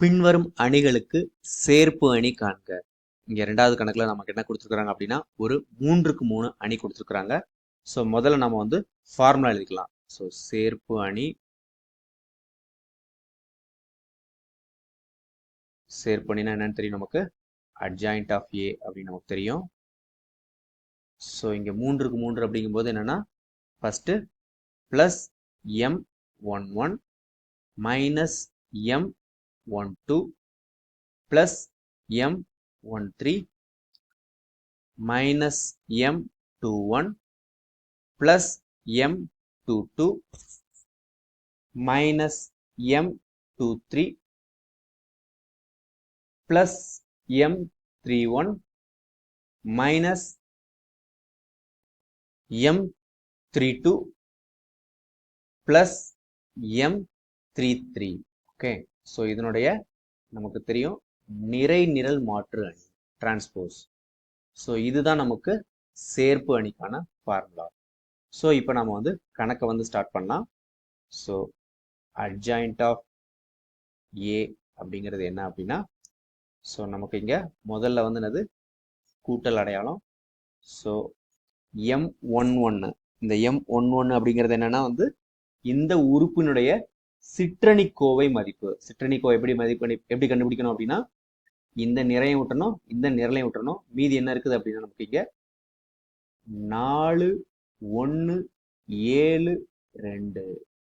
பின்வரும் அணிகளுக்கு சேர்ப்பு அணி காண்க. இங்க ரெண்டாவது கணக்குல நமக்கு என்ன கொடுத்துருக்காங்க அப்படின்னா ஒரு மூன்றுக்கு மூணு அணி கொடுத்துருக்காங்க ஸோ முதல்ல நம்ம வந்து ஃபார்முலா எழுதிக்கலாம். ஸோ சேர்ப்பு அணி சேர்ப்பு அணினா என்னன்னு தெரியும் நமக்கு? அட்ஜாயிண்ட் ஆஃப் ஏ அப்படின்னு நமக்கு தெரியும். ஸோ இங்க மூன்றுக்கு மூன்று அப்படிங்கும்போது என்னன்னா first plus M one one minus M 1 2 plus m 1 3 minus m 2 1 plus m 2 2 minus m 2 3 plus m 3 1 minus m 3 2 plus m 3 3 okay. So இதனுடைய நமக்கு தெரியும் நிறை நிரல் மாற்று அணி டிரான்ஸ்போஸ் ஸோ இதுதான் நமக்கு சேர்ப்பு அணிக்கான ஃபார்முலா ஸோ இப்போ நம்ம வந்து கணக்கை வந்து ஸ்டார்ட் பண்ணலாம். ஸோ அட்ஜாயிண்ட் ஆஃப் ஏ அப்படிங்கிறது என்ன அப்படின்னா ஸோ நமக்கு இங்கே முதல்ல வந்து என்னது? கூட்டல் அடையாளம். ஸோ எம் ஒன் ஒன்று இந்த எம் ஒன் ஒன்று அப்படிங்கிறது என்னென்னா வந்து இந்த உறுப்பினுடைய சிற்றணிக்கோவை மதிப்பு. சிற்றணி கோவை எப்படி மதிப்பு எப்படி கண்டுபிடிக்கணும் அப்படின்னா இந்த நிறைய விட்டணும் இந்த நிரலையும் விட்டணும் மீதி என்ன இருக்குது அப்படின்னா நமக்கு இங்க நாலு ஒன்று ஏழு ரெண்டு.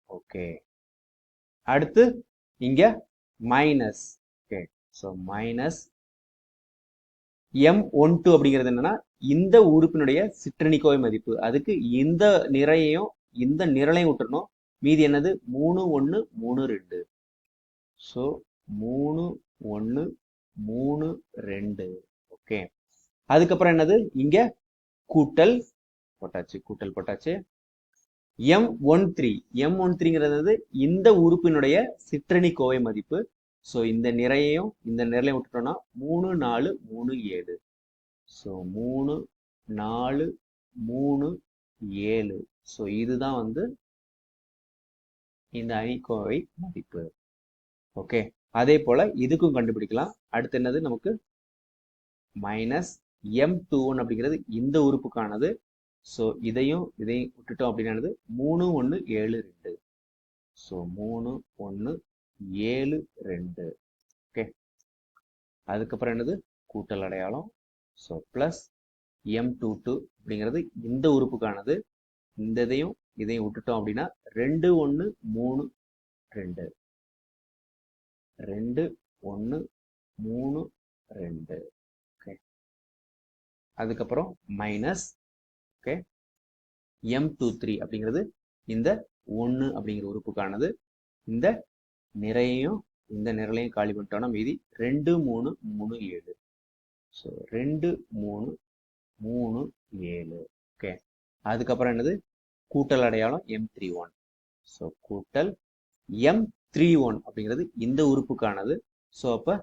ஓகே. அடுத்து இங்க minus okay. So minus M one two அப்படிங்கிறது என்னன்னா இந்த உறுப்பினுடைய சிற்றணிக்கோவை மதிப்பு. அதுக்கு இந்த நிறையையும் இந்த நிரலையும் விட்டுறணும் மீதி என்னது? மூணு ஒன்று மூணு ரெண்டு. ஸோ மூணு ஒன்று மூணு ரெண்டு. ஓகே அதுக்கப்புறம் என்னது? இங்க கூட்டல் போட்டாச்சு கூட்டல் போட்டாச்சு. M one three M one த்ரீங்கிறது இந்த உறுப்பினுடைய சிற்றணி கோவை மதிப்பு. ஸோ இந்த நிறையையும் இந்த நிரலையும் விட்டுட்டோம்னா மூணு நாலு மூணு ஏழு. ஸோ மூணு நாலு மூணு ஏழு. ஸோ இதுதான் வந்து இந்த அணிக்கோவை மதிப்பு. ஓகே அதே போல இதுக்கும் கண்டுபிடிக்கலாம். அடுத்து என்னது நமக்கு? மைனஸ் எம் டூ ஒன் அப்படிங்கிறது இந்த உறுப்புக்கானது. ஸோ இதையும் இதையும் விட்டுட்டோம் அப்படின்னானது மூணு ஒன்று ஏழு ரெண்டு. ஸோ மூணு ஒன்று ஏழு ரெண்டு. ஓகே அதுக்கப்புறம் என்னது? கூட்டல் அடையாளம். So plus M two two அப்படிங்கிறது இந்த உறுப்புக்கானது. இந்த இதையும் இதையும் விட்டுட்டோம் அப்படின்னா ரெண்டு ஒன்று மூணு ரெண்டு. ரெண்டு ஒன்று மூணு ரெண்டு. ஓகே அதுக்கப்புறம் minus okay M two three அப்படிங்கிறது இந்த ஒன்று அப்படிங்கிற உறுப்புக்கானது. இந்த நிறையையும் இந்த நிரலையும் காலி பண்ணிட்டோம்னா மீதி ரெண்டு மூணு மூணு ஏழு. ஸோ ரெண்டு மூணு மூணு ஏழு. ஓகே அதுக்கப்புறம் என்னது? கூட்டல் அடையாளம் எம் த்ரீ ஒன் ஸோ கூட்டல் எம் த்ரீ ஒன் அப்படிங்கிறது இந்த உறுப்புக்கானது. ஸோ அப்போ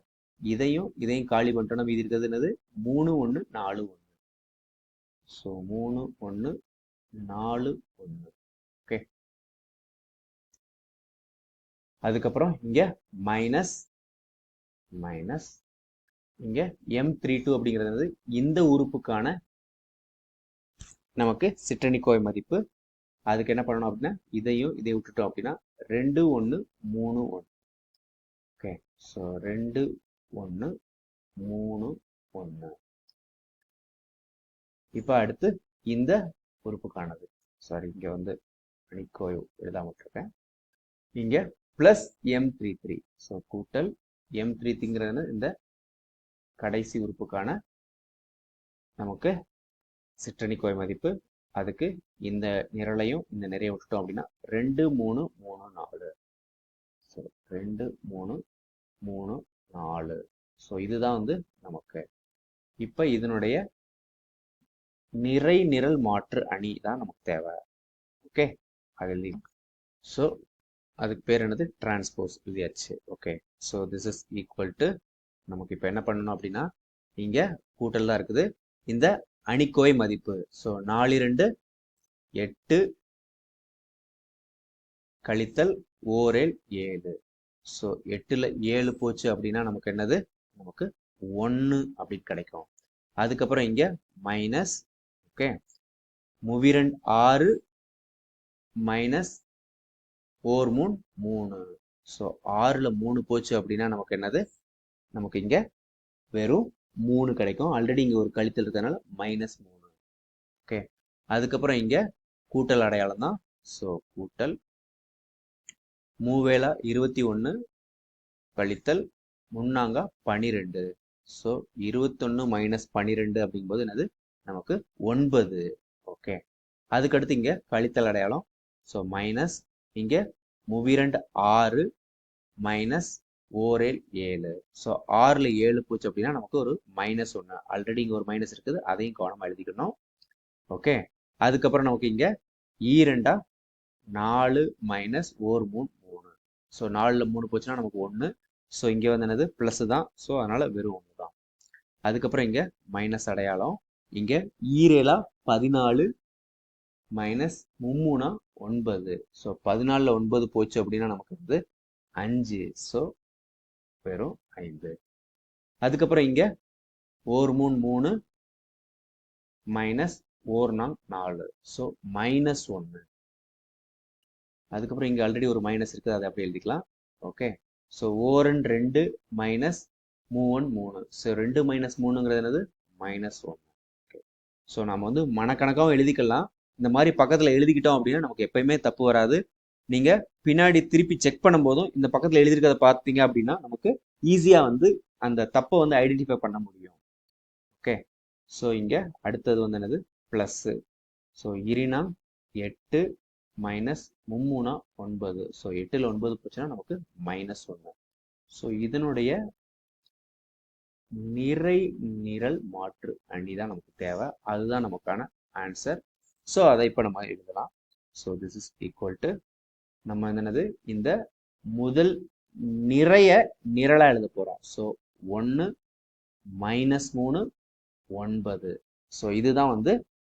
இதையும் இதையும் காலி பண்ணிட்டோம் நம்ம இது இருக்கிறது என்னது? மூணு ஒன்று நாலு ஒன்று ஸோ மூணு ஒன்று நாலு ஒன்று ஓகே அதுக்கப்புறம் இங்க மைனஸ் மைனஸ் இங்க எம் த்ரீ டூ அப்படிங்கிறது இந்த உறுப்புக்கான நமக்கு சிற்றணிக்கோவை மதிப்பு அதுக்கு என்ன பண்ணணும் அப்படின்னா இதையும் இதை விட்டுட்டோம் அப்படின்னா ரெண்டு ஒன்று மூணு ஒன்று ஓகே ஸோ ரெண்டு ஒன்று மூணு ஒன்று இப்போ அடுத்து இந்த உறுப்புக்கானது. சாரி இங்கே வந்து அணிக்கோவை எழுதாம விட்டுருக்கேன். இங்கே plus M three three so கூட்டல் எம் த்ரீ த்ரீங்கிறது இந்த கடைசி உறுப்புக்கான நமக்கு சிற்றணிக்கோய் மதிப்பு அதுக்கு இந்த நிரலையும் இந்த நிறைய விட்டுட்டோம் அப்படின்னா ரெண்டு மூணு மூணு நாலு. ஸோ ரெண்டு மூணு மூணு நாலு. ஸோ இதுதான் வந்து நமக்கு. இப்போ இதனுடைய நிறை நிரல் மாற்று அணி தான் நமக்கு தேவை. ஓகே அது ஸோ அதுக்கு பேர் என்னது? டிரான்ஸ்போஸ் எழுதியாச்சு okay so this is equal to நமக்கு இப்போ என்ன பண்ணணும் அப்படின்னா இங்கே கூட்டல் தான் இருக்குது. இந்த அணிக்கோவை மதிப்பு. ஸோ நாலு ரெண்டு எட்டு கழித்தல் ஓரேல் ஏழு. ஸோ எட்டில் ஏழு போச்சு அப்படின்னா நமக்கு என்னது? நமக்கு ஒன்று அப்படின்னு கிடைக்கும். அதுக்கப்புறம் இங்கே மைனஸ் ஓகே முவிரண்ட் ஆறு மைனஸ் ஓர் மூணு மூணு. ஸோ ஆறில் மூணு போச்சு அப்படின்னா நமக்கு என்னது? நமக்கு இங்கே வெறும் மூணு கிடைக்கும். ஆல்ரெடி இங்கே ஒரு கழித்தல் இருக்கிறதுனால மைனஸ் மூணு. ஓகே அதுக்கப்புறம் இங்கே கூட்டல் அடையாளம் தான். ஸோ கூட்டல் மூவேலா இருபத்தி ஒன்று கழித்தல் முன்னாங்க பனிரெண்டு. ஸோ இருபத்தொன்று மைனஸ் பன்னிரெண்டு அப்படிங்கும்போது என்னது? நமக்கு ஒன்பது. ஓகே அதுக்கடுத்து இங்கே கழித்தல் அடையாளம். ஸோ மைனஸ் இங்கே முவிரண்டு ஆறு மைனஸ் ஓரேல் ஏழு. ஸோ ஆறில் ஏழு போச்சு அப்படின்னா நமக்கு ஒரு மைனஸ் ஒன்று ஆல்ரெடி இங்கே ஒரு மைனஸ் இருக்குது. அதையும் கவனமாக எழுதிக்கணும். ஓகே அதுக்கப்புறம் நமக்கு இங்கே ஈரெண்டா e நாலு மைனஸ் ஓர் மூணு மூணு. ஸோ நாலில் மூணு போச்சுன்னா நமக்கு ஒன்று ஸோ இங்கே வந்து என்னது? ப்ளஸ் தான். ஸோ அதனால் வெறும் ஒன்று தான். அதுக்கப்புறம் இங்கே மைனஸ் அடையாளம். இங்கே ஈரேலா e பதினாலு மைனஸ் மும்மூணா ஒன்பது. ஸோ பதினாலில் ஒன்பது போச்சு அப்படின்னா நமக்கு வந்து அஞ்சு. ஸோ வெறும் ஐந்து. அதுக்கப்புறம் இங்கே ஓர் மூணு மூணு மைனஸ் ஓர் நாள் நாலு. ஸோ மைனஸ் ஒன்று அதுக்கப்புறம் இங்கே ஆல்ரெடி ஒரு மைனஸ் இருக்குது அதை அப்படியே எழுதிக்கலாம். ஓகே ஸோ ஓரன் ரெண்டு மைனஸ் மூவன் மூணு. ஸோ ரெண்டு மைனஸ் மூணுங்கிறது என்னது? மைனஸ் ஒன்று ஓகே ஸோ நம்ம வந்து மனக்கணக்காகவும் எழுதிக்கலாம். இந்த மாதிரி பக்கத்தில் எழுதிக்கிட்டோம் அப்படின்னா நமக்கு எப்பயுமே தப்பு வராது. நீங்கள் பின்னாடி திருப்பி செக் பண்ணும்போதும் இந்த பக்கத்தில் எழுதியிருக்கிறத பார்த்தீங்க அப்படின்னா நமக்கு ஈஸியாக வந்து அந்த தப்பை வந்து ஐடென்டிஃபை பண்ண முடியும். ஓகே ஸோ இங்கே அடுத்தது வந்து என்னது? ப்ளஸ்ஸு ஸோ இரினா எட்டு மைனஸ் மும்மூணா ஒன்பது. ஸோ எட்டில் ஒன்பது போச்சுன்னா நமக்கு மைனஸ் ஒன்று ஸோ இதனுடைய நிறை நிரல் மாற்று அணி தான் நமக்கு தேவை. அதுதான் நமக்கான ஆன்சர் ஸோ அதை இப்போ நம்ம எழுதலாம். So this is equal to நம்ம என்னது இந்த முதல் நிறைய நிரலாக எழுத போகிறோம் ஸோ ஒன்று மைனஸ் மூணு ஒன்பது. ஸோ இதுதான் வந்து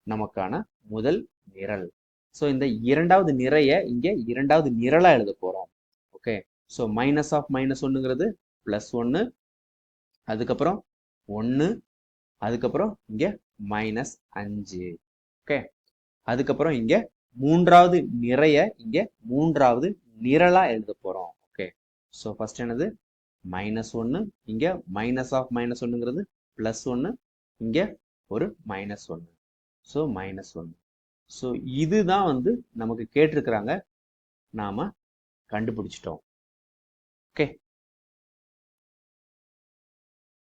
நமக்கான முதல் நிரல். ஸோ இந்த இரண்டாவது நிறைய இங்கே இரண்டாவது நிரலாக எழுத போகிறோம் okay so minus of minus ஒன்றுங்கிறது plus ஒன்று அதுக்கப்புறம் ஒன்று அதுக்கப்புறம் இங்கே மைனஸ் அஞ்சு. ஓகே அதுக்கப்புறம் இங்கே மூன்றாவது நிறைய இங்கே மூன்றாவது நிரலாக எழுத போகிறோம் ஓகே ஸோ ஃபர்ஸ்ட் என்னது? மைனஸ் ஒன்று இங்கே மைனஸ் ஆஃப் மைனஸ் ஒன்றுங்கிறது ப்ளஸ் ஒன்று இங்கே ஒரு மைனஸ் ஒன்று ஸோ மைனஸ் ஒன்று ஸோ இதுதான் வந்து நமக்கு கேட்டிருக்கிறாங்க. நாம் கண்டுபிடிச்சிட்டோம். ஓகே